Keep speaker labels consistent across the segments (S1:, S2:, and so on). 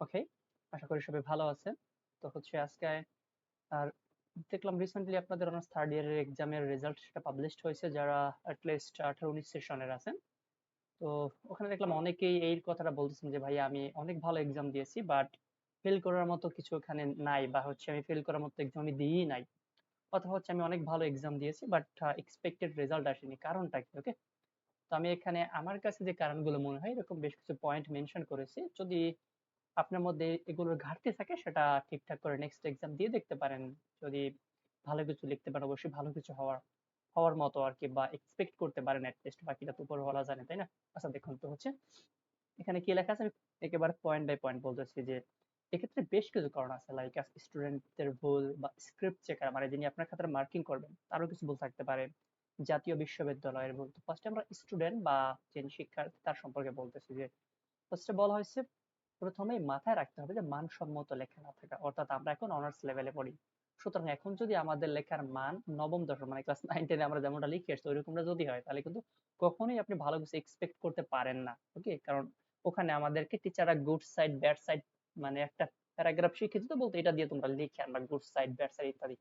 S1: ওকে আশা করি সবাই ভালো আছেন। তো হচ্ছে আজকে, আর দেখলাম রিসেন্টলি আপনাদের অনার্স থার্ড ইয়ারের এক্সামের রেজাল্ট সেটা পাবলিশড হয়েছে, যারা অ্যাটলিস্ট আঠারো উনিশ সেশনের আছেন। তো ওখানে দেখলাম অনেকেই এই কথাটা বলতেছেন যে ভাই আমি অনেক ভালো এক্সাম দিয়েছি বাট ফেল করার মতো কিছু ওখানে নাই, বা হচ্ছে আমি ফেল করার মতো এক্সাম আমি দিই নাই। অথবা হচ্ছে আমি অনেক ভালো এক্সাম দিয়েছি বাট এক্সপেক্টেড রেজাল্ট আসেনি। কারণটা কি? ওকে তো আমি এখানে আমার কাছে যে কারণগুলো মনে হয়, এরকম বেশ কিছু পয়েন্ট মেনশন করেছি। যদি আপনার মধ্যে এগুলোর ঘাটতি থাকে, সেটা ঠিকঠাক করে নেক্সট এক্সাম দিয়ে দেখতে পারেন। যদি ভালো কিছু লিখতে পারেন, অবশ্যই ভালো কিছু হওয়ার হওয়ার মতো আর কি বা এক্সপেক্ট করতে পারেন অ্যাটলিস্ট বাকিটা তো উপর বলা জানে, তাই না? আচ্ছা দেখুন তো হচ্ছে, এখানে কি লেখা আছে? একেবারে পয়েন্ট বাই পয়েন্ট বলতেছি যে, এক্ষেত্রে বেশ কিছু কারণ আছে লাইক স্টুডেন্টদের ভুল বা স্ক্রিপ্ট চেকার মানে যিনি আপনার খাতার মার্কিং করবেন, তারও কিছু ভুল থাকতে পারে। জাতীয় বিশ্ববিদ্যালয়ের ভুল। ফার্স্টে আমরা স্টুডেন্ট বা যিনি শিক্ষার্থী, তার সম্পর্কে বলতেছি যে ফার্স্টে বলা হয়েছে প্রথমেই মাথায় রাখতে হবে যে মানসম্মত লেখা না থাকা, অর্থাৎ আমরা এখন অনার্স লেভেলে পড়ি। সুতরাং এখন যদি আমাদের লেখার মান নবম দশম মানে ক্লাস নাইন টেনে আমরা যেমনটা লিখে আসছি, ওইরকমটা যদি হয়, তাহলে কিন্তু কখনোই আপনি ভালো কিছু এক্সপেক্ট করতে পারেন না ওকে কারণ ওখানে আমাদেরকে টিচাররা গুড সাইড ব্যাড সাইড মানে একটা প্যারাগ্রাফ শিখে দিত, বলতে এটা দিয়ে তোমরা লিখে আনবা গুড সাইড ব্যাড সাইড ইত্যাদি।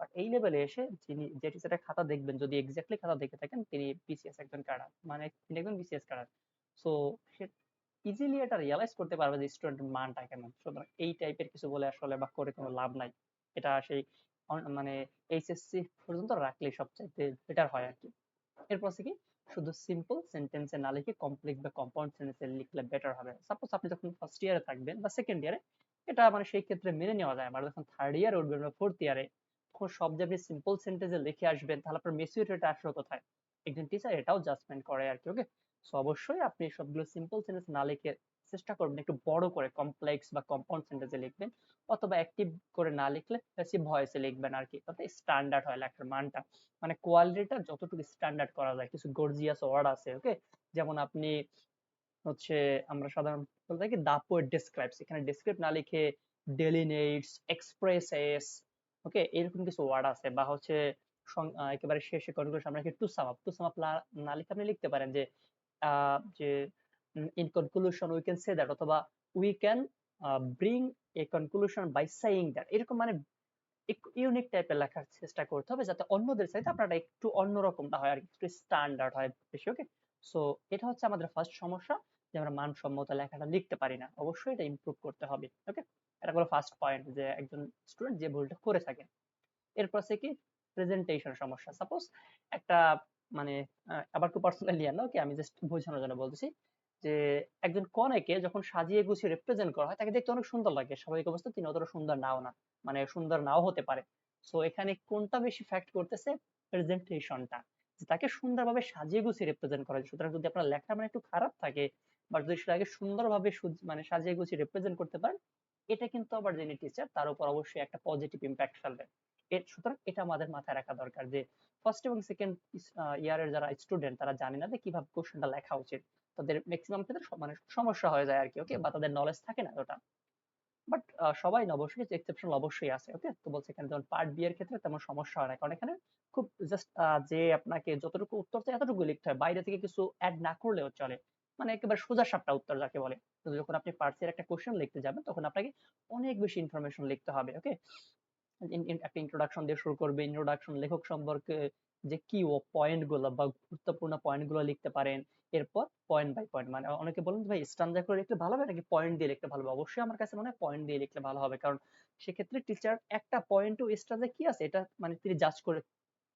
S1: বাট এই লেভেলে এসে যিনি, যে টিচারের খাতা দেখবেন, যদি এক্স্যাক্টলি খাতা দেখে থাকেন, তিনি বিসিএস একজন ক্যাডার মানে তিনি একজন বিসিএস সো সে ইজিলি এটা রিয়ালাইজ করতে পারবে যে স্টুডেন্টের মানটা কেমন। সুতরাং এই টাইপের কিছু বলে আসলে বা করে কোনো লাভ নাই। এটা সেই মানে এইচএসসি পর্যন্ত রাখলেই সবচাইতে বেটার হয় আর কি। এরপর কি, শুধু সিম্পল সেন্টেন্সে না লিখে কমপ্লেক্স বা কম্পাউন্ড সেন্টেন্সে লিখলে বেটার হবে। সাপোজ আপনি যখন ফার্স্ট ইয়ারে থাকবেন বা সেকেন্ড ইয়ারে এটা মানে সেই ক্ষেত্রে মেনে নেওয়া যায়। আর যখন থার্ড ইয়ার উঠবেন বা ফোর্থ ইয়ারে তখন সব জায়গায় সিম্পল সেন্টেন্সে লিখে আসবেন, তাহলে আপনার মেসিউরিটিটা আসলো কোথায়? একজন টিচার এটাও জাজমেন্ট করে আর কি ওকে সো অবশ্যই আপনি সবগুলো সিম্পল সেন্টেন্স না লিখে চেষ্টা করবেন, একটু বড় করে কমপ্লেক্স বা কম্পাউন্ড সেন্টেন্সে লিখবেন, অথবা অ্যাক্টিভ করে না লিখলে প্যাসিভ ভয়েসে লিখবেন আর কি তাতে স্ট্যান্ডার্ড হয় লেখার মানটা। মানে কোয়ালিটিটা যতটুকু স্ট্যান্ডার্ড করা যায়, কিছু গর্জিয়াস ওয়ার্ড আছে ওকে যেমন আপনি হচ্ছে আমরা সাধারণ বলতে থাকি দা পোয়েট ডেসক্রাইবস এখানে ডেসক্রাইব না লিখে ডেলিনেটস এক্সপ্রেসেস ওকে এরকম কিছু ওয়ার্ড আছে। বা হচ্ছে একেবারে শেষে কনক্লুশন আমরা টু সাম টু সাম না লিখে আপনি লিখতে পারেন যে যে in conclusion we can say that অথবা we can bring a conclusion by saying that এরকম মানে ইউনিক টাইপের লেখার চেষ্টা করতে হবে যাতে অন্যদের চাইতে আপনারা একটু অন্যরকমটা হয় আর একটু স্ট্যান্ডার্ড হয় বেশি ওকে সো এটা হচ্ছে আমাদের ফার্স্ট সমস্যা যে আমরা মানসম্মত লেখাটা লিখতে পারি না। অবশ্যই এটা ইমপ্রুভ করতে হবে ওকে এটা হলো ফার্স্ট পয়েন্ট যে একজন স্টুডেন্ট যে ভুলটা করে থাকে। এরপর সে কি প্রেজেন্টেশন সমস্যা। সাপোজ একটা মানে আবার খুব পার্সোনালি না ওকে আমি জাস্ট বোঝানোর জন্য বলতেছি যে, একজন কনেকে যখন সাজিয়ে গুছিয়ে রিপ্রেজেন্ট করা হয়, তাকে দেখতে অনেক সুন্দর লাগে। স্বাভাবিক অবস্থা, তিনি অতটা সুন্দর নাও না মানে সুন্দর নাও হতে পারে। সো এখানে কোনটা বেশি ফ্যাক্ট করতেছে? প্রেজেন্টেশনটা তাকে সুন্দরভাবে সাজিয়ে গুছিয়ে রিপ্রেজেন্ট করা যায়। সুতরাং যদি আপনার লেখা মানে একটু খারাপ থাকে, বা যদি সেটাকে সুন্দরভাবে মানে সাজিয়ে গুছিয়ে রিপ্রেজেন্ট করতে পারেন এটা কিন্তু আবার যিনি টিচার তার উপর অবশ্যই একটা পজিটিভ ইম্প্যাক্ট ফেলবে। সুতরাং এটা আমাদের মাথায় রাখা দরকার যে ফার্স্ট এবং সেকেন্ড ইয়ারের যারা স্টুডেন্ট তারা জানে না যে কীভাবে কোশ্চেনটা লেখা উচিত। তাদের ম্যাক্সিমাম ক্ষেত্রে মানে সমস্যা হয়ে যায় আর কি ওকে বা তাদের নলেজ থাকে না ওটা। বাট সবাই না, অবশ্যই এক্সেপশন অবশ্যই আছে ওকে তো বলছে এখানে যেমন পার্ট বি এর ক্ষেত্রে তেমন সমস্যা হয় না। কারণ এখানে খুব জাস্ট যে আপনাকে যতটুকু উত্তর চাই এতটুকু লিখতে হয়। বাইরে থেকে কিছু অ্যাড না করলেও চলে। মানে একেবারে সোজা সাপটা উত্তর যাকে বলে। তো যখন আপনি পার্টসের একটা কোশ্চেন লিখতে যাবেন, তখন আপনাকে অনেক বেশি ইনফরমেশন লিখতে হবে ওকে একটা ইন্ট্রোডাকশন দিয়ে শুরু করবে ইন্ট্রোডাকশন লেখক সম্পর্কে যে কি ও পয়েন্টগুলো বা গুরুত্বপূর্ণ পয়েন্টগুলো লিখতে পারেন, এরপর পয়েন্ট বাই পয়েন্ট মানে অনেকে বলেন ভাই স্ট্যান্ডার্ড করে লিখলে ভালো হবে নাকি পয়েন্ট দিয়ে লিখলে ভালো হবে? অবশ্যই আমার কাছে মনে হয় পয়েন্ট দিয়ে লিখলে ভালো হবে, কারণ সেক্ষেত্রে টিচার একটা পয়েন্টও স্ট্যান্ডার্ড কি আছে? এটা মানে তিনি জাজ করে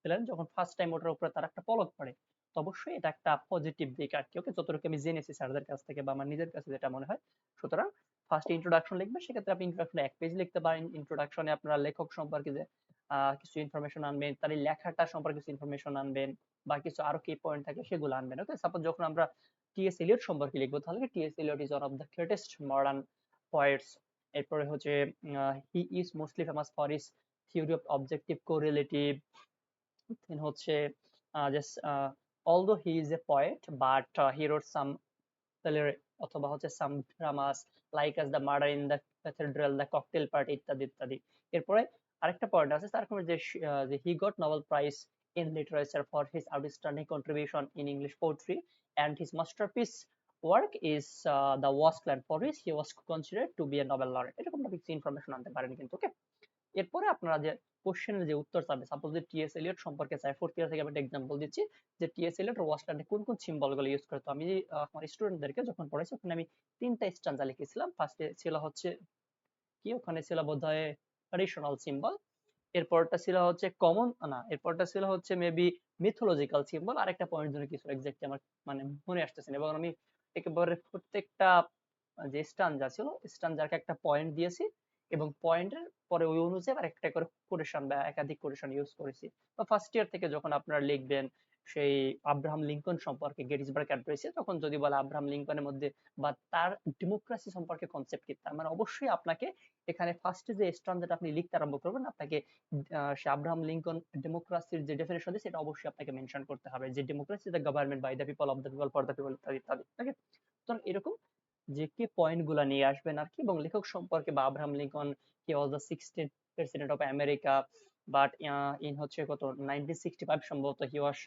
S1: ফেলেন যখন ফার্স্ট টাইম ওটার উপরে তার একটা পলক পড়ে। তো অবশ্যই এটা একটা পজিটিভ দিক। আর কি ওকে যতটুকু আমি জেনেছি স্যারদের কাছ থেকে বা আমার নিজের কাছে যেটা মনে হয়, সুতরাং ফার্স্ট ইন্ট্রোডাকশন লিখবে, সেক্ষেত্রে আপনি ইন্ট্রোডাকশনে এক পেজ লিখতে পারেন। ইন্ট্রোডাকশনে আপনার লেখক সম্পর্কে যে কিছু ইনফরমেশন আনবেন তার লেখাটা সম্পর্কে কিছু ইনফরমেশন আনবেন বা কিছু আরও কি পয়েন্ট থাকে সেগুলো আনবেন। ওকে সাপোজ যখন আমরা টিএস এলিয়ট সম্পর্কে লিখব, তাহলে T S Eliot is one of the greatest modern poets এরপরে হচ্ছে he is mostly famous for his theory of objective correlative হচ্ছে just although he is a poet but uh, he wrote some অথবা হচ্ছে some dramas like as the murder in the cathedral the cocktail party ইত্যাদি ইত্যাদি এরপরে আরেকটা point আছে তার যে যে he got Nobel prize in literature for his outstanding contribution in English poetry and his masterpiece work is uh, the was planned for which he was considered to be a Nobel laureate এরকম কিছু information আনতে পারেন কিন্তু ওকে এরপরে আপনারা যে কোশ্চেনের যে উত্তর চাবে সাপোজ যে টিএস এলিয়ট সম্পর্কে চাই ফোর্থ ইয়ার থেকে আমি একটা এক্সাম্পল দিচ্ছি, যে টিএস এলিয়ট ওয়াস্টার্নে কোন কোন সিম্বলগুলো ইউজ করতো আমি আমার স্টুডেন্টদেরকে যখন পড়াইছি, ওখানে আমি তিনটা স্ট্যান্ডা লিখেছিলাম। ফার্স্টে ছিল হচ্ছে কি? ওখানে ছিল বোধহয় ট্রেডিশনাল সিম্বল এরপরটা ছিল হচ্ছে কমন না, এরপরটা ছিল হচ্ছে মেবি মিথোলজিক্যাল সিম্বল আর একটা পয়েন্ট জন্য কিছু এক্স্যাক্টলি আমার মানে মনে আসতেছে না। এবং আমি একেবারে প্রত্যেকটা যে স্টানজা ছিল স্টানজারকে একটা পয়েন্ট দিয়েছি এবং পয়েন্টের পরে ওই অনুযায়ী আবার একটা করে কোটেশন বা একাধিক কোটেশন ইউজ করেছি। তো ফার্স্ট ইয়ার থেকে যখন আপনারা লিখবেন সেই আব্রাহাম লিঙ্কন সম্পর্কে গেটিসবার্গ অ্যাড্রেসে, তখন যদি বলে আব্রাহাম লিঙ্কনের মধ্যে বা তার ডেমোক্রেসি সম্পর্কে কনসেপ্ট কি, তার মানে অবশ্যই আপনাকে এখানে ফার্স্টে যে স্ট্যান্ডার্ড আপনি লিখতে আরম্ভ করবেন, আপনাকে সে আব্রাহাম লিঙ্কন ডেমোক্রাসির যে ডেফিনেশন দিয়েছে সেটা অবশ্যই আপনাকে মেনশন করতে হবে যে democracy the government by the people of the people for the people ইত্যাদি ইত্যাদি ঠিক তো এরকম যে কি পয়েন্টগুলা নিয়ে আসবেন আর কি? এবং লেখক সম্পর্কে বা আব্রাহাম লিঙ্কন কি was the sixteen president of America but in হচ্ছে কত? নাইনটিন সিক্সটি ফাইভ সম্ভবত হি ওয়াজ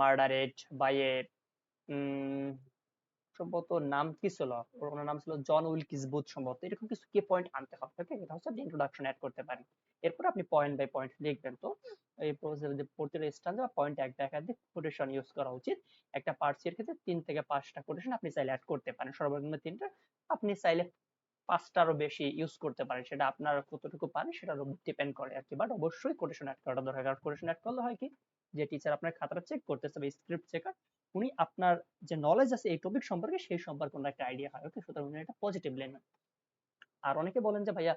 S1: মার্ডারেড বাই এ সম্ভবত নাম কি ছিল? ওনার নাম ছিল জন উইলকিস বুথ সম্ভবত। এরকম কিছু কি পয়েন্ট আনতে হবে? ওকে এটা হচ্ছে ইন্ট্রোডাকশন অ্যাড করতে পারেন এরপর আপনি পয়েন্ট বাই পয়েন্ট লিখবেন। তো এই যে প্রতিটা স্ট্যান্ডে বা পয়েন্ট এক একাধিক কোটেশন ইউজ করা উচিত। একটা পার্সির ক্ষেত্রে তিন থেকে পাঁচটা কোটেশন আপনি চাইলে অ্যাড করতে পারেন। সর্বনিম্ন তিনটা আপনি চাইলে পাঁচটারও বেশি ইউজ করতে পারেন সেটা আপনার কতটুকু পারেন সেটার উপর ডিপেন্ড করে আর কি বাট অবশ্যই কোটেশন অ্যাড করাটা দরকার, কারণ কোটেশন অ্যাড করলে হয় কি, যে টিচার আপনার খাতাটা চেক করতেছে বা স্ক্রিপ্ট চেকার উনি আপনার যে নলেজ আছে এই টপিক সম্পর্কে সেই সম্পর্কে ওনার একটা আইডিয়া হয় ওকে সুতরাং উনি একটা পজিটিভ নেন। আর অনেকে বলেন যে, ভাইয়া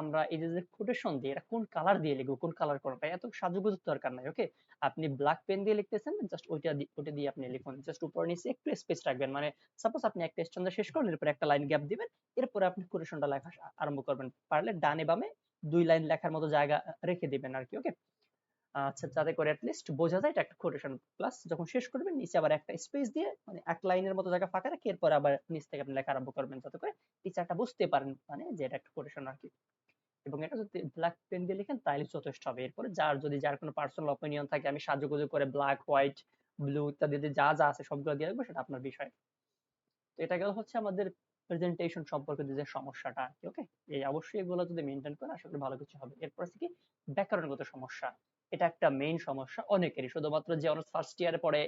S1: আমরা এই যে কোটেশন দিই এটা কোন কালার দিয়ে লিখব, কোন কালার করব এত সাজুগুজুর দরকার নাই ওকে আপনি ব্ল্যাক পেন দিয়ে লিখতেছেন জাস্ট ওইটা ওইটা দিয়ে আপনি লিখুন। জাস্ট উপর নিচে একটু স্পেস রাখবেন। মানে সাপোজ আপনি একটা স্ট্যান্ডার শেষ করলেন, এরপর একটা লাইন গ্যাপ দিবেন, এরপরে আপনি কোটেশনটা লেখা আরম্ভ করবেন। পারলে ডানে বামে দুই লাইন লেখার মতো জায়গা রেখে দিবেন আর কি ওকে আচ্ছা যাতে করে অ্যাটলিস্ট বোঝা যায় এটা একটা কোটেশন প্লাস যখন শেষ করবেন, নিচে আবার একটা স্পেস দিয়ে মানে এক লাইনের মতো জায়গা ফাঁকা রেখে এরপর আবার নিচ থেকে আপনি লেখা আরম্ভ করবেন, যাতে করে টিচারটা বুঝতে পারেন মানে যে এটা একটা কোটেশন আর কি। এবং এটা যদি ব্ল্যাক পেন দিয়ে লিখেন তাহলে যথেষ্ট হবে। এরপরে যার যদি, যার কোনো পার্সোনাল অপিনিয়ন থাকে, আমি সাজুগুজু করে ব্ল্যাক হোয়াইট ব্লু ইত্যাদি যা যা আছে সবগুলো দিয়ে রাখব সেটা আপনার বিষয়। তো এটা গেল হচ্ছে আমাদের প্রেজেন্টেশন সম্পর্কে যে সমস্যাটা ওকে এই অবশ্যই এগুলো যদি মেনটেন করে আশা করি ভালো কিছু হবে। এরপর আছে কি? ব্যাকরণগত সমস্যা। এটা একটা মেইন সমস্যা অনেকেরই। শুধুমাত্র যে অনার্স ফার্স্ট ইয়ারে পড়ে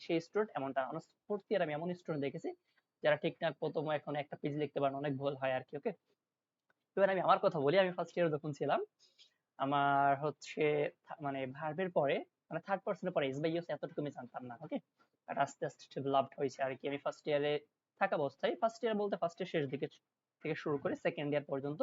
S1: সেই স্টুডেন্ট এমনটা অনার্স ফোর্থ ইয়ার আমি এমন স্টুডেন্ট দেখেছি, যারা ঠিকঠাক প্রথম এখন একটা পেজ লিখতে পারেন, অনেক ভুল হয় আর কি ওকে এবার আমি আমার কথা বলি। আমি ফার্স্ট ইয়ারে যখন ছিলাম, আমার হচ্ছে মানে ভার্বের পরে মানে থার্ড পার্সনের পরে এস বাই ইউস এতটুকু আমি জানতাম না ওকে আর আস্তে আস্তে ডেভেলপড হয়েছে আর কি। আমি ফার্স্ট ইয়ারে থাকা অবস্থায় ফার্স্ট ইয়ার বলতে ফার্স্ট ইয়ার শেষ দিকে থেকে শুরু করে সেকেন্ড ইয়ার পর্যন্ত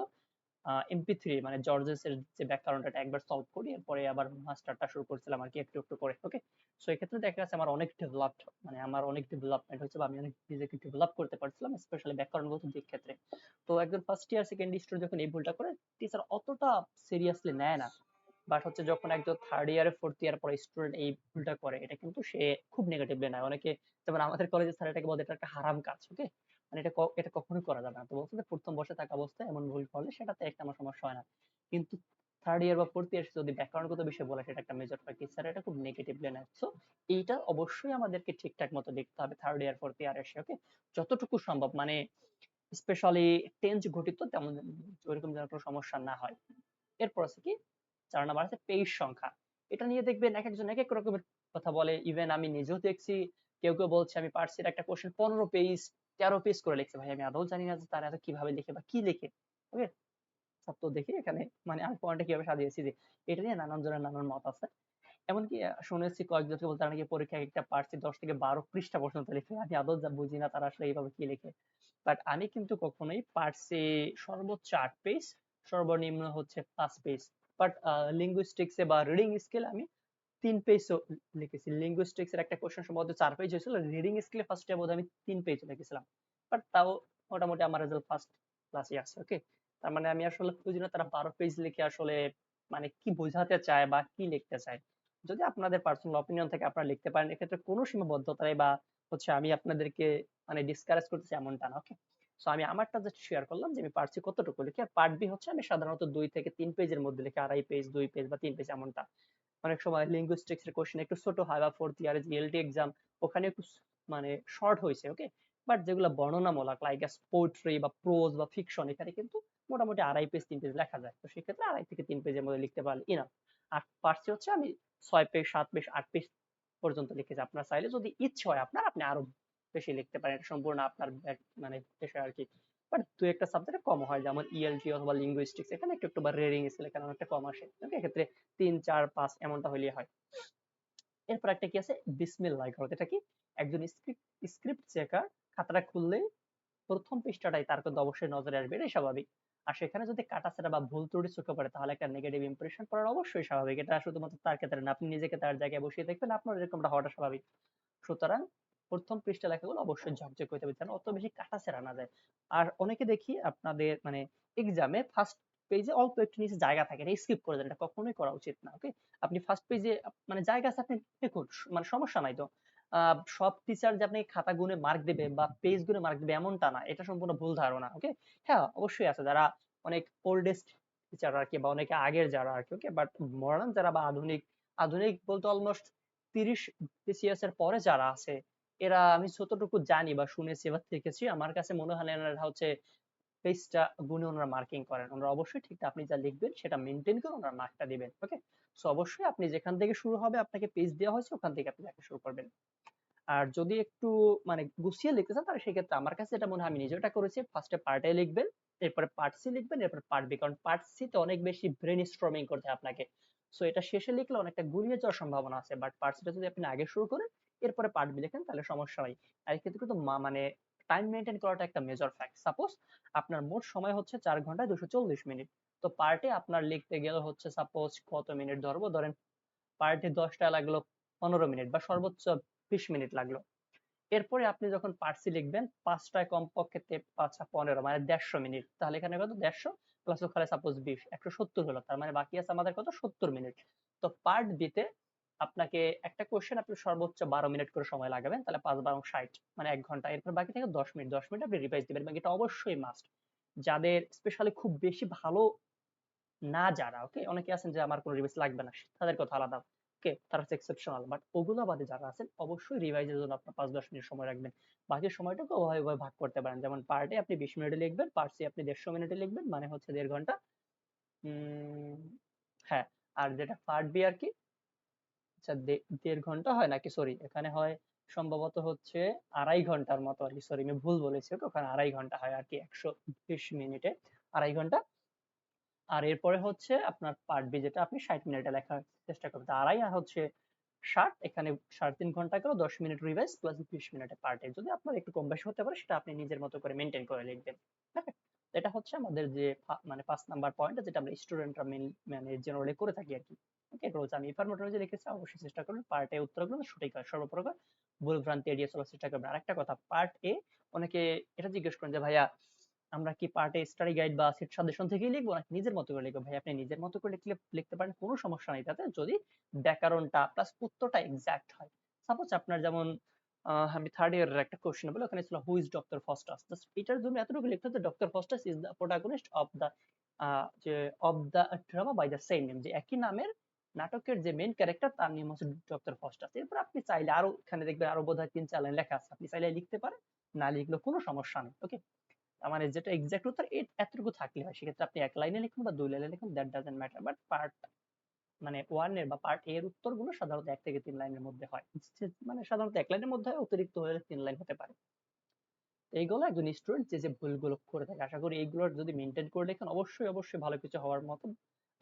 S1: এমপি থ্রি মানে জর্জেসের যে ব্যাকরণটা একবার সলভ করি, এরপরে আবার মাস্টারটা শুরু করছিলাম আর কি একটু একটু করে ওকে সো এক্ষেত্রে দেখা যাচ্ছে আমার অনেক ডেভেলপড মানে আমার অনেক ডেভেলপমেন্ট হয়েছে বা আমি অনেক নিজেকে ডেভেলপ করতে পারছিলাম স্পেশালি ব্যাকরণগত দিক ক্ষেত্রে। তো একজন ফার্স্ট ইয়ার সেকেন্ড স্টুডেন্ট যখন এই ভুলটা করে টিচার অতটা সিরিয়াসলি নেয় না। বাট হচ্ছে যখন একজন থার্ড ইয়ারে ফোর্থ ইয়ার পরে স্টুডেন্ট এই ভুলটা করে, এটা কিন্তু সে খুব নেগেটিভলি নেয়। অনেকে, যেমন আমাদের কলেজের স্যার এটাকে বলে, এটা একটা হারাম কাজ ওকে মানে এটা এটা কখনোই করা যাবে না। তো বলছে যে প্রথম বর্ষে থাকা অবস্থায় এমন ভুল করলে সেটাতে একটা আমার সমস্যা হয় না। কিন্তু থার্ড ইয়ার বা ফোর্থ ইয়ার যদি ব্যাকরণগত বিষয় বলে, সেটা একটা মেজর ফ্যাক্ট স্যার, এটা খুব নেগেটিভলি নেয় সো এইটা অবশ্যই আমাদেরকে ঠিকঠাক মতো দেখতে হবে থার্ড ইয়ার ফোর্থ ইয়ার এসে ওকে যতটুকু সম্ভব মানে স্পেশালি টেন্স ঘটিত তেমন ওইরকম যেন কোনো সমস্যা না হয়। এরপর আছে কি? চার নাম্বার আছে পেজ সংখ্যা। এটা নিয়ে দেখবেন এক একজন এক এক রকমের কথা বলে। ইভেন আমি নিজেও দেখছি, কেউ কেউ বলছে, আমি পার্সির একটা কোশ্চেন পনেরো পেজ তেরো পেজ করে লিখছে, ভাই, আমি আদৌ জানি না যে তারা কীভাবে লিখে বা কি লিখে ওকে সব তো দেখি এখানে। মানে আমি পয়েন্টটা কীভাবে সাজিয়েছি যে এটা নিয়ে নানান জনের নানান মত আছে। এমনকি শুনেছি কয়েকজনকে বলতে নাকি পরীক্ষায় একটা পার্সি দশ থেকে বারো পৃষ্ঠা পর্যন্ত লিখে। আমি আদৌ বুঝি না তারা আসলে এইভাবে কি লিখে। বাট আমি কিন্তু কখনোই পার্সি সর্বোচ্চ আট পেজ সর্বনিম্ন হচ্ছে পাঁচ পেজ বাট লিঙ্গুইস্টিক্স বা রিডিং স্কিল আমি তিন পেজ লিখেছি। লিঙ্গুইস্টিক্স এর একটা কোশ্চেন সম্ভবত চার পেজ হয়েছিল। রিডিং স্কিলে ফার্স্ট ইয়ার আমি তিন পেজ লিখেছিলাম। বাট তাও মোটামুটি আমার রেজাল্ট ফার্স্ট ক্লাসে আছে ওকে তার মানে আমি আসলে বুঝি না তারা বারো পেজ লিখে আসলে মানে কি বোঝাতে চায় বা কি লিখতে চায়। যদি আপনাদের পার্সোনাল অপিনিয়ন থেকে, আপনারা লিখতে পারেন। এক্ষেত্রে কোনো সীমাবদ্ধতা বা হচ্ছে আমি আপনাদেরকে মানে ডিসকারেজ করতেছি এমনটা না ওকে সো আমি আমারটা জাস্ট শেয়ার করলাম যে আমি পারছি কতটুকু লিখি। আর পার্ট বি হচ্ছে আমি সাধারণত দুই থেকে তিন পেজের মধ্যে লিখি। আড়াই পেজ দুই পেজ বা তিন পেজ এমনটা। অনেক সময় লিঙ্গুইস্টিক্স এর কোশ্চেন একটু ছোট হয় বা ফোর্থ ইয়ারে যে এলটি এক্সাম ওখানে একটু মানে শর্ট হয়েছে ওকে বাট যেগুলো বর্ণনামূলক লাইক অ্যাস পোয়েট্রি বা প্রোজ বা ফিকশন এখানে কিন্তু মোটামুটি আড়াই পেজ তিন পেজ লেখা যায়। তো সেক্ষেত্রে আড়াই থেকে তিন পেজের মধ্যে লিখতে পারলে ইনাফ আর পারছি হচ্ছে আমি ছয় পেজ সাত পেজ আট পেজ পর্যন্ত লিখেছি। আপনার চাইলে যদি ইচ্ছে হয়, আপনার আপনি আরও বেশি লিখতে পারেন। সম্পূর্ণ আপনার মানে আর কি। বাট দু একটা সাবজেক্টে কম হয়, যেমন ইএলটি অথবা লিঙ্গুইস্টিক্স এখানে একটু একটু বা রেডিং স্কেল এখানে অনেকটা কম আসে। ওকে এক্ষেত্রে তিন, চার, পাঁচ এমনটা হইলে হয়। এরপর একটা কি আছে? বিসমিল্লাহ করো। এটা কি? একজন স্ক্রিপ্ট স্ক্রিপ্ট চেকার খাতাটা খুললে প্রথম পৃষ্ঠাটাই তার কিন্তু অবশ্যই নজরে আসবে, এটাই স্বাভাবিক। আর সেখানে যদি কাটাছেড়া বা ভুল ত্রুটি চোখে পড়ে, তাহলে একটা নেগেটিভ ইমপ্রেশন পড়ার অবশ্যই স্বাভাবিক। এটা শুধুমাত্র তার ক্ষেত্রে না, আপনি নিজেকে তার জায়গায় বসিয়ে দেখবেন, আপনার এরকমটা হওয়াটা স্বাভাবিক। সুতরাং প্রথম পৃষ্ঠা লেখাগুলো অবশ্যই ঝকঝক হইতে হবে যেন অত বেশি কাটাছেড়া না যায়। আর অনেকে দেখি আপনাদের মানে এক্সামে ফার্স্ট পেজে অল্প একটু নিচে জায়গা থাকে, এটা স্কিপ করে দেন, এটা কখনোই করা উচিত না ওকে আপনি ফার্স্ট পেজে মানে জায়গা আছে, আপনি দেখুন মানে সমস্যা নাই তো। সব টিচার যে আপনি খাতা গুনে মার্ক দেবে বা পেজ গুনে মার্ক দেবে এমনটা না, এটা সম্পূর্ণ ভুল ধারণা ওকে হ্যাঁ অবশ্যই আছে, যারা অনেক ওল্ডেস্ট টিচার আর কি বা অনেকে আগের যারা আর কি ওকে বাট মডার্ন যারা বা আধুনিক আধুনিক বলতে অলমোস্ট তিরিশ বিসিএস এর পরে যারা আছে এরা আমি যতটুকু জানি বা শুনেছি বা দেখেছি, আমার কাছে মনে হয় এনারা হচ্ছে পেজটা গুনে ওনারা মার্কিং করেন। ওনারা অবশ্যই ঠিক আপনি যা লিখবেন সেটা মেনটেন করে ওনারা মার্কটা দিবেন ওকে সো অবশ্যই আপনি যেখান থেকে শুরু হবে আপনাকে পেজ দেওয়া হয়েছে, ওখান থেকে আপনি লেখা শুরু করবেন। আর যদি একটু মানে গুছিয়ে লিখতে চান তাহলে সেক্ষেত্রে আমার কাছে এটা মনে হয়, আমি নিজে এটা করেছি ফার্স্টে পার্ট লিখবেন, এরপরে পার্ট সি লিখবেন, এরপর পার্ট বি কারণ পার্ট সি তে অনেক বেশি ব্রেন স্ট্রমিং করতে আপনাকে। সো এটা শেষে লিখলে অনেকটা গুলিয়ে যাওয়ার সম্ভাবনা আছে বাট পার্ট সিটা যদি আপনি আগে শুরু করেন এরপরে পার্ট বি লেখেন, তাহলে সমস্যা নাই। আর এক্ষেত্রে কিন্তু মানে টাইম মেনটেন করাটা একটা মেজর ফ্যাক্ট সাপোজ আপনার মোট সময় হচ্ছে চার ঘণ্টা দুশো চল্লিশ মিনিট। তো পার্টে আপনার লিখতে গেলে হচ্ছে সাপোজ কত মিনিট ধরবো? ধরেন পার্টে দশটা লাগল, পনেরো মিনিট বা সর্বোচ্চ বিশ মিনিট লাগল। এরপরে আপনি যখন পার্সি লিখবেন, পাঁচটায় কমপক্ষে পাঁচটা পনেরো মানে দেড়শো মিনিট। তাহলে এখানে কত? দেড়শো প্লাস ওখানে সাপোজ বিশ, একশো সত্তর হলো। তার মানে বাকি আছে আমাদের কত? সত্তর মিনিট। তো পার্ট দিতে আপনাকে একটা কোশ্চেন আপনি সর্বোচ্চ বারো মিনিট করে সময় লাগাবেন, তাহলে পাঁচ বারো ষাট মানে এক ঘণ্টা, এরপর বাকি থাকে দশ মিনিট দশ মিনিট আপনি রিভাইজ দিবেন এটা অবশ্যই মাস্ট যাদের স্পেশালি খুব বেশি ভালো না যারা ওকে অনেকে আছেন যে আমার কোনো রিভাইজ লাগবে না, তাদের কথা আলাদা ওকে তারা হচ্ছে এক্সেপশনাল বাট ওগুলো বাদে যারা আছেন, অবশ্যই রিভাইজের জন্য আপনার পাঁচ, দশ মিনিট সময় রাখবেন। বাকি সময়টাকে ওভাবে ওভাবে ভাগ করতে পারেন, যেমন পার ডে আপনি বিশ মিনিটে লিখবেন পার সি আপনি দেড়শো মিনিটে লিখবেন মানে হচ্ছে দেড় ঘণ্টা হ্যাঁ আর যেটা পার্ট বি আর কি আচ্ছা দেড় ঘণ্টা হয় নাকি? সরি এখানে হয় সম্ভবত হচ্ছে আড়াই ঘণ্টার মতো আর কি। সরি আমি ভুল বলেছি ওখানে আড়াই ঘণ্টা হয় আর কি একশো বিশ মিনিটে আড়াই ঘণ্টা। আর এরপরে হচ্ছে আপনার পার্ট বি যেটা আপনি ষাট মিনিটে লেখার চেষ্টা করবেন। আড়াই আর হচ্ছে ষাট, এখানে সাড়ে তিন ঘণ্টা করে দশ মিনিট রিভাইজ প্লাস বিশ মিনিটে পার্টে যদি আপনার একটু কম বেশি হতে পারে, সেটা আপনি নিজের মতো করে মেনটেন করে লিখবেন। এটা হচ্ছে আমাদের যে মানে পাঁচ নাম্বার পয়েন্ট যেটা আমরা স্টুডেন্টরা মেন মানে জেনারেলি করে থাকি আর কি। ওকে রোজ আমি লিখেছি অবশ্যই চেষ্টা করবেন পার্ট এ উত্তরগুলো সঠিক হয়, সর্বপ্রকার। ভুল ভ্রান্তি এড়িয়ে চলার চেষ্টা করবেন। আরেকটা কথা পার্ট এ অনেকে এটা জিজ্ঞেস করেন যে, ভাইয়া, আমরা কি স্টাডি গাইড বা সিট সাজেশন থেকেই লিখব, নাকি নিজের মতো করে লিখব? ভাই আপনি নিজের মতো করে লিখলে, লিখতে পারেন, কোনো সমস্যা নেই তাতে যদি ব্যাকরণটা প্লাস উত্তরটা এক্সাক্ট হয়। সাপোজ আপনার যেমন আমি থার্ড ইয়ারের একটা কোশ্চেন বলে, ওখানে ছিল ডক্টর ফস্টাস এটার জন্য এতটুকু লিখতে doctor Faustus is the protagonist of the যে of the drama by the same name যে একই নামের নাটকের যে মেইন ক্যারেক্টার তার নাম হচ্ছে ডক্টর ফস্টাস এরপর আপনি চাইলে আরও, এখানে দেখবেন আরও বোধহয় তিন, চার লাইন লেখা আছে। আপনি চাইলে লিখতে পারেন, না লিখলেও কোনো সমস্যা নেই ওকে মানে যেটা এক্সাক্ট উত্তর এতটুকু থাকলে হয়। সেক্ষেত্রে আপনি এক লাইনে লিখুন বা দুই লাইনে লিখুন that doesn't matter but part মানে ওয়ানের বা পার্ট এর উত্তরগুলো সাধারণত এক থেকে তিন লাইনের মধ্যে হয়। মানে সাধারণত এক লাইনের মধ্যে অতিরিক্ত হলে তিন লাইন হতে পারে। এইগুলো একজন স্টুডেন্ট যে যে ভুলগুলো করে থাকে। আশা করি এইগুলোর যদি মেনটেন করে লেখেন অবশ্যই অবশ্যই ভালো কিছু হওয়ার মতো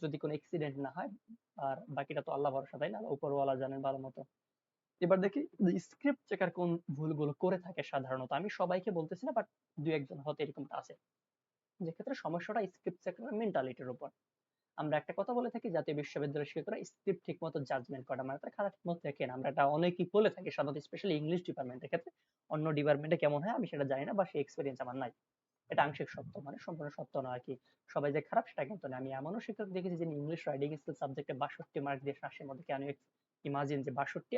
S1: যদি কোনো অ্যাক্সিডেন্ট না হয়, আর বাকিটা তো আল্লাহ ভরসা, তাই না? উপরওয়ালা জানেন ভালো মতো। এবার দেখি স্ক্রিপ্ট চেকার কোন ভুলগুলো করে থাকে সাধারণত। আমি সবাইকে বলতেছি না বাট দু একজন হয়তো এরকমটা আছে। যে ক্ষেত্রে সমস্যাটা স্ক্রিপ্ট চেকার মেন্টালিটির উপর। আমরা একটা কথা বলে থাকি, জাতীয় বিশ্ববিদ্যালয়ের শিক্ষকরা স্ক্রিপ্ট ঠিক মতো জাজমেন্ট করা মানে তারা খাতা ঠিক মতো দেখেন আমরা এটা অনেকেই বলে থাকি, সাধারণত স্পেশালি ইংলিশ ডিপার্টমেন্টের ক্ষেত্রে। অন্য ডিপার্টমেন্টে কেমন হয় আমি সেটা জানি না বা সেই এক্সপিরিয়েন্স আমার নাই। এটা আংশিক সত্য মানে সম্পূর্ণ সত্য নয় আর কি। সবাই যে খারাপ সেটা কিন্তু না। আমি এমনও শিক্ষক দেখেছি যে ইংলিশ রাইডিং স্কিল সাবজেক্টে বাষট্টি মার্ক দিয়ে আশির মধ্যে কেন ইমাজিন যে বাষট্টি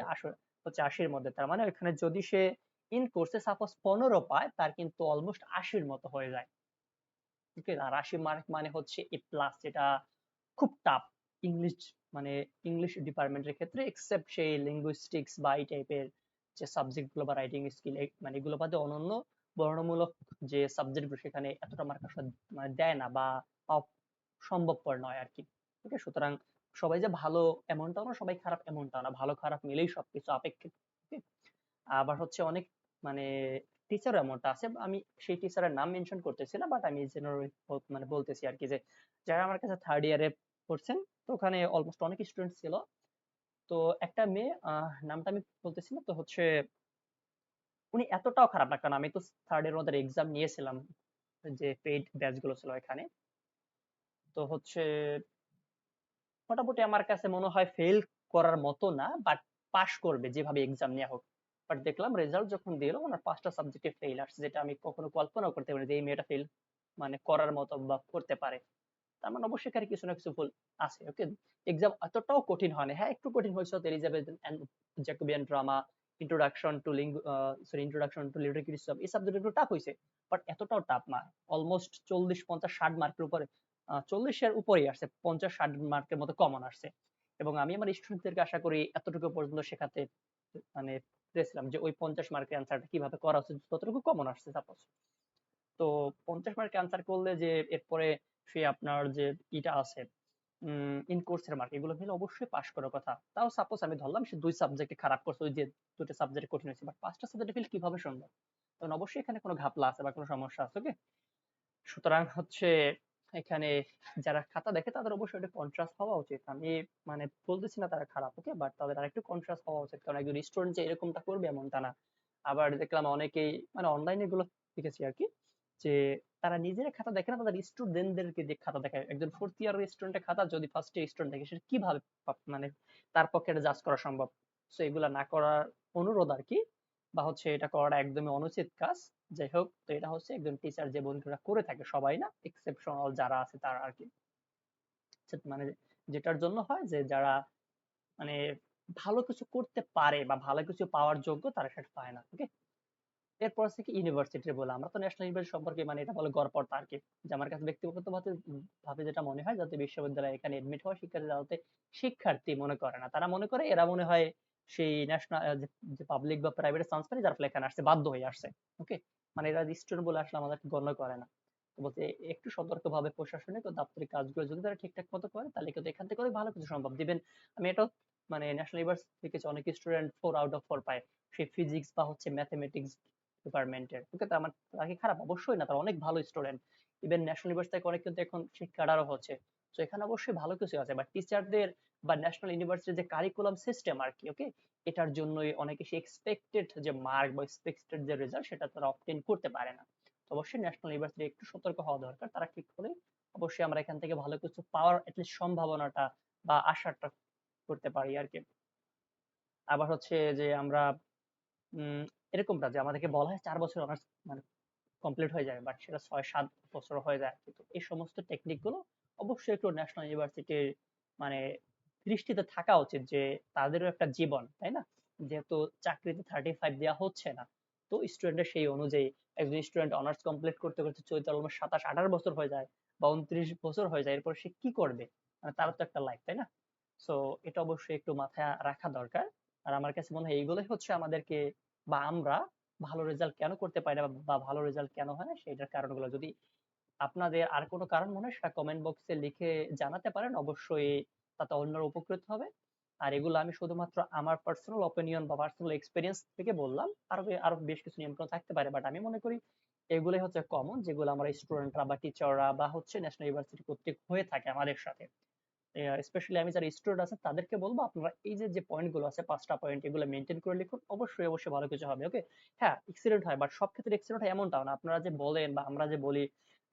S1: হচ্ছে আশির মধ্যে। তার মানে ওইখানে যদি সে ইন কোর্সে সাপোজ পনেরো পায়, তার কিন্তু অলমোস্ট আশির মতো হয়ে যায়। ঠিক আছে? আর আশি মার্ক মানে হচ্ছে এ প্লাস যেটা খুব টাফ ইংলিশ মানে ইংলিশ ডিপার্টমেন্টের ক্ষেত্রে এক্সেপ্ট সেই লিঙ্গুইস্টিক্স বা এই টাইপের যে সাবজেক্টগুলো বা রাইটিং স্কিল মানে এগুলো বাদে অনন্য বর্ণমূলক যে সাবজেক্টগুলো সেখানে এতটা মার্ক আসলে মানে দেয় না বা সম্ভবপর নয় আর কি ওকে সুতরাং সবাই যে ভালো এমনটাও না, সবাই খারাপ এমনটাও না। ভালো খারাপ মিলেই সবকিছু আপেক্ষিক আবার হচ্ছে অনেক মানে টিচার এমনটা আছে, আমি সেই টিচারের নাম মেনশন করতেছি না বাট আমি জেনারেল মানে বলতেছি আর কি যে, যারা আমার কাছে থার্ড ইয়ারে পড়ছেন, তো ওখানে অলমোস্ট অনেক স্টুডেন্ট ছিল। তো একটা মেয়ে নামটা আমি বলতেছি না, তো হচ্ছে উনি এতটাও খারাপ না। কারণ আমি তো থার্ড ইয়ার ওদের এক্সাম নিয়েছিলাম, যে পেইড ব্যাচগুলো ছিল এখানে তো হচ্ছে, মোটামুটি আমার কাছে মনে হয় ফেল করার মতো না বাট পাশ করবে যেভাবে এক্সাম নেওয়া হোক। বাট দেখলাম রেজাল্ট যখন দিল, ওনার পাঁচটা সাবজেক্টে ফেল আসছে, যেটা আমি কখনো কল্পনাও করতে পারি যে এই মেয়েটা ফেল মানে করার মতো বা করতে পারে। তার মানে অবশ্যই এখানে কিছু না কিছু ভুল আছে ওকে এক্সাম এতটাও কঠিন হয় না। হ্যাঁ একটু কঠিন হয়েছে Elizabeth Jacobian drama introduction to লিঙ্গ sorry introduction to literary criticism এই সাবজেক্ট একটু টাফ হয়েছে বাট এতটাও টাফ না। অলমোস্ট চল্লিশ, পঞ্চাশ, ষাট মার্কের উপরে চল্লিশের উপরেই আসছে, পঞ্চাশ, ষাট মার্কের মতো কমন আসছে। এবং আমি আমার স্টুডেন্টদেরকে আশা করি এতটুকু পর্যন্ত শেখাতে মানে পেরেছিলাম যে ওই পঞ্চাশ মার্কের অ্যান্সারটা কীভাবে করা উচিত, ততটুকু কমন আসছে সাপোজ তো পঞ্চাশ মার্কের অ্যান্সার করলে যে, এরপরে সে আপনার যে, ইটা আছে ইন কোর্সের মার্ক এগুলো মিলে অবশ্যই পাস করার কথা। তাও সাপোজ আমি ধরলাম সে দুই সাবজেক্টে খারাপ করছে, ওই যে দুটো সাবজেক্ট কঠিন হয়েছে বাট পাঁচটা সাবজেক্টে ফেল কীভাবে সম্ভব? তখন অবশ্যই এখানে কোনো ঘাপলা আছে বা কোনো সমস্যা আছে ওকে সুতরাং হচ্ছে এখানে যারা খাতা দেখে তাদের অবশ্যই একটা কন্ট্রাস্ট হওয়া উচিত। আমি মানে বলতেছি না তারা খারাপ ওকে বাট তাদের আরেকটু কন্ট্রাস্ট হওয়া উচিত। কারণ একজন স্টুডেন্ট যে এরকমটা করবে এমনটা না। আবার দেখলাম অনেকেই মানে অনলাইনে গুলো দেখেছি আর কি যে তারা নিজেরা খাতা দেখে না, তাদের স্টুডেন্টদেরকে যে খাতা দেখায় একজন ফোর্থ ইয়ার স্টুডেন্টের খাতা যদি ফার্স্ট ইয়ার স্টুডেন্ট দেখে সেটা কীভাবে মানে তার পক্ষে এটা জাজ করা সম্ভব? সো এগুলা না করার অনুরোধ আর কি, বা হচ্ছে এটা করাটা একদমই অনুচিত কাজ। যাই হোক, তো এটা হচ্ছে একজন টিচার যে বন্ধুরা করে থাকে, সবাই না? এক্সেপশনাল যারা আছে তারা আর কি। মানে যেটার জন্য হয় যে যারা মানে ভালো কিছু করতে পারে বা ভালো কিছু পাওয়ার যোগ্য, তারা সেটা পায় না ওকে এরপর আছে কি ইউনিভার্সিটি বলে। আমরা তো ন্যাশনাল ইউনিভার্সিটি সম্পর্কে মানে এটা বলে গড়পড়তা আর কি যে আমার কাছে ব্যক্তিগত ভাবে যেটা মনে হয়, যাতে বিশ্ববিদ্যালয়ে এখানে এডমিট হওয়া শিক্ষার্থী যাতে শিক্ষার্থী মনে করে না। তারা মনে করে, এরা মনে হয় সেই ন্যাশনাল যে পাবলিক বা প্রাইভেট পায় যার ফলে এখানে আসছে, বাধ্য হয়ে আসছে। ওকে মানে এরা স্টুডেন্ট বলে আসলে আমাদেরকে গণ্য করে না। বলতে একটু সতর্ক ভাবে প্রশাসনিক ও দাপ্তরিক কাজগুলো যদি তারা ঠিকঠাক মতো করে, তাহলে কিন্তু এখান থেকে ভালো কিছু সম্ভব। দিবেন আমি এটাও মানে ন্যাশনাল ইউনিভার্সিটি থেকে অনেক student four out of four পায়। সেই ফিজিক্স বা হচ্ছে ম্যাথমেটিক্স ডিপার্টমেন্টের ওকে তার মানে তারা কি খারাপ অবশ্যই না, তারা অনেক ভালো স্টুডেন্ট ইভেন ন্যাশনাল ইউনিভার্সিটি থেকে অনেক কিন্তু এখন শিক্ষাটারও হচ্ছে। তো এখানে অবশ্যই ভালো কিছু আছে। বাট টিচারদের বা ন্যাশনাল ইউনিভার্সিটির যে কারিকুলাম সিস্টেম আর কি ওকে এটার জন্যই অনেকে সে এক্সপেক্টেড যে মার্ক বা এক্সপেক্টেড যে রেজাল্ট সেটা তারা অবটেন করতে পারে না। অবশ্যই ন্যাশনাল ইউনিভার্সিটি একটু সতর্ক হওয়া দরকার। তারা ঠিক করে অবশ্যই আমরা এখান থেকে ভালো কিছু পাওয়ার এটলিস্ট সম্ভাবনাটা বা আশাটা করতে পারি আর কি। আবার হচ্ছে যে আমরা এরকমটা যে আমাদেরকে বলা হয় চার বছর অনার্স মানে কমপ্লিট হয়ে যাবে বাট সেটা ছয়, সাত বছর হয়ে যায়। কিন্তু এই সমস্ত টেকনিকগুলো অবশ্যই একটু ন্যাশনাল ইউনিভার্সিটির মানে দৃষ্টিতে থাকা উচিত যে তাদেরও একটা জীবন, তাই না? যেহেতু চাকরিতে থার্টি ফাইভ দেওয়া হচ্ছে না, তো স্টুডেন্টের সেই অনুযায়ী একজন স্টুডেন্ট অনার্স কমপ্লিট করতে করতে চৈত অলমোস্ট সাতাশ, আঠাশ বছর হয়ে যায় বা উনত্রিশ বছর হয়ে যায়, এরপর সে কি করবে? মানে তার তো একটা লাইফ তাই না? সো এটা অবশ্যই একটু মাথায় রাখা দরকার। আর আমার কাছে মনে হয় এইগুলোই হচ্ছে আমাদেরকে বা আমরা ভালো রেজাল্ট কেন করতে পারি না বা ভালো রেজাল্ট কেন হয় না সেটার কারণগুলো যদি আপনাদের আর কোনো কারণ মনে হয় সেটা কমেন্ট বক্সে লিখে জানাতে পারেন। অবশ্যই তাতে অন্যরা উপকৃত হবে। আর এগুলো আমি শুধুমাত্র আমার পার্সোনাল অপিনিয়ন বা পার্সোনাল এক্সপিরিয়েন্স থেকে বললাম। আরও আরও বেশ কিছু নিয়ন্ত্রণ থাকতে পারে। বাট আমি মনে করি এগুলোই হচ্ছে কমন যেগুলো আমরা স্টুডেন্টরা বা টিচাররা বা হচ্ছে ন্যাশনাল ইউনিভার্সিটি কর্তৃক হয়ে থাকে আমাদের সাথে। স্পেশালি আমি যারা স্টুডেন্ট আছে, তাদেরকে বলব আপনারা এই যে যে পয়েন্টগুলো আছে, পাঁচটা পয়েন্ট এগুলো মেনটেন করে লিখুন। অবশ্যই অবশ্যই ভালো কিছু হবে ওকে হ্যাঁ এক্সিডেন্ট হয় বাট সব ক্ষেত্রে এক্সিডেন্ট হয় এমনটাও না। আপনারা যে বলেন বা আমরা যে বলি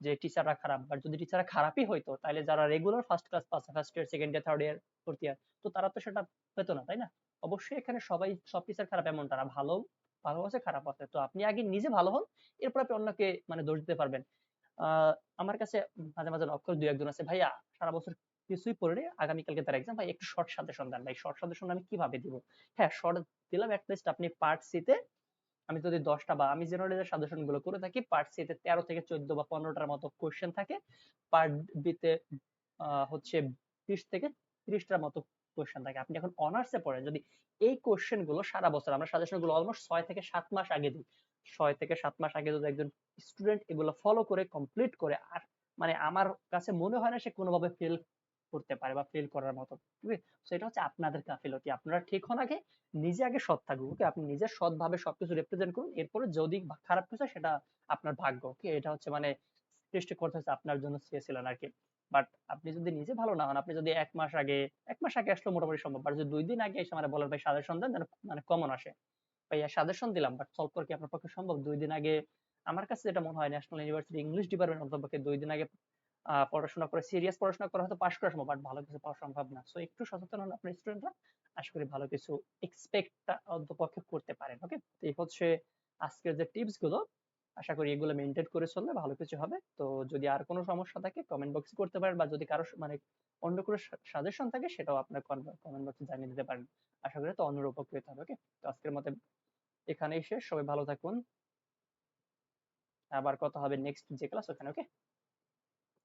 S1: যে টিচাররা খারাপ বাট যদি টিচাররা খারাপই হইতো তাহলে যারা regular first class pass first year second year third year fourth year তো তারা তো সেটা পেতো না, তাই না? অবশ্যই এখানে সবাই, সব টিচার খারাপ এমনটা না। ভালো ভালো আছে, খারাপ আছে। তো আপনি আগে নিজে ভালো হন, এরপর আপনি অন্যকে মানে দোষ দিতে পারবেন। আমার কাছে মাঝে মাঝে অক্ষর দুই একজন আছে, ভাইয়া, সারা বছর কিছুই পড়ে আগামীকালকে তার এক্সাম ভাই একটু শর্ট সাজেশন দেন। ভাই শর্ট সাজেশন আমি কীভাবে দিব? হ্যাঁ শর্ট দিলাম অ্যাটলিস্ট আপনি পার্ট সিতে আমি যদি দশটা বা আমি জেনারেলি যে সাজেশনগুলো করে থাকি পার্ট সিতে তেরো থেকে চোদ্দ বা পনেরোটার মতো কোয়েশ্চেন থাকে। পার্ট বিতে হচ্ছে বিশ থেকে ত্রিশটার মতো কোশ্চেন থাকে। আপনি এখন অনার্সে পড়েন। যদি এই কোশ্চেনগুলো সারা বছর, আমরা সাজেশনগুলো অলমোস্ট ছয় থেকে সাত মাস আগে দিই। ছয় থেকে সাত মাস আগে যদি একজন স্টুডেন্ট এগুলো ফলো করে কমপ্লিট করে, আর মানে আমার কাছে মনে হয় না সে কোনোভাবে ফেল করতে পারে বা ফেল করার মতো। ঠিক আছে? সেটা হচ্ছে আপনাদের গাফিলতি। আপনারা ঠিক হন আগে, নিজে আগে সৎ থাকুন ওকে আপনি নিজে সৎভাবে সবকিছু রিপ্রেজেন্ট করুন। এরপরে যদি খারাপ কিছু সেটা আপনার ভাগ্য ওকে এটা হচ্ছে মানে সৃষ্টিকর্তা হচ্ছে আপনার জন্য চেয়েছিলেন আর কি বাট আপনি যদি নিজে ভালো না হন, আপনি যদি এক মাস আগে, এক মাস আগে আসলে মোটামুটি সম্ভব। আর যদি দুই দিন আগে এসে মানে বলেন, ভাই সাজেশন দেন মানে কমন আসে। ভাইয়া সাজেশন দিলাম বাট সলভ করে কি আপনার পক্ষে সম্ভব? দুই দিন আগে, আমার কাছে যেটা মনে হয় ন্যাশনাল ইউনিভার্সিটি ইংলিশ ডিপার্টমেন্ট অন্তপক্ষে দুই দিন আগে পড়াশোনা করে সিরিয়াস পড়াশোনা করা হয়তো পাশ করা সম্ভব বাট ভালো কিছু পাওয়া সম্ভব না। সো একটু সচেতন হন আপনার স্টুডেন্টরা আশা করি ভালো কিছু এক্সপেক্ট অন্তপক্ষে করতে পারেন ওকে তো এই হচ্ছে আজকের যে টিপসগুলো। আশা করি এগুলো মেনটেন করে চললে ভালো কিছু হবে। তো যদি আর কোনো সমস্যা থাকে কমেন্ট বক্সে করতে পারেন, বা যদি কারও মানে অন্য কোনো সাজেশন থাকে, সেটাও আপনার কমেন্ট বক্সে জানিয়ে দিতে পারেন। আশা করি তো অন্যের উপকৃত হবে ওকে তো আজকের মতো এখানেই শেষ। সবাই ভালো থাকুন। আবার কথা হবে নেক্সট যে ক্লাস ওখানে ওকে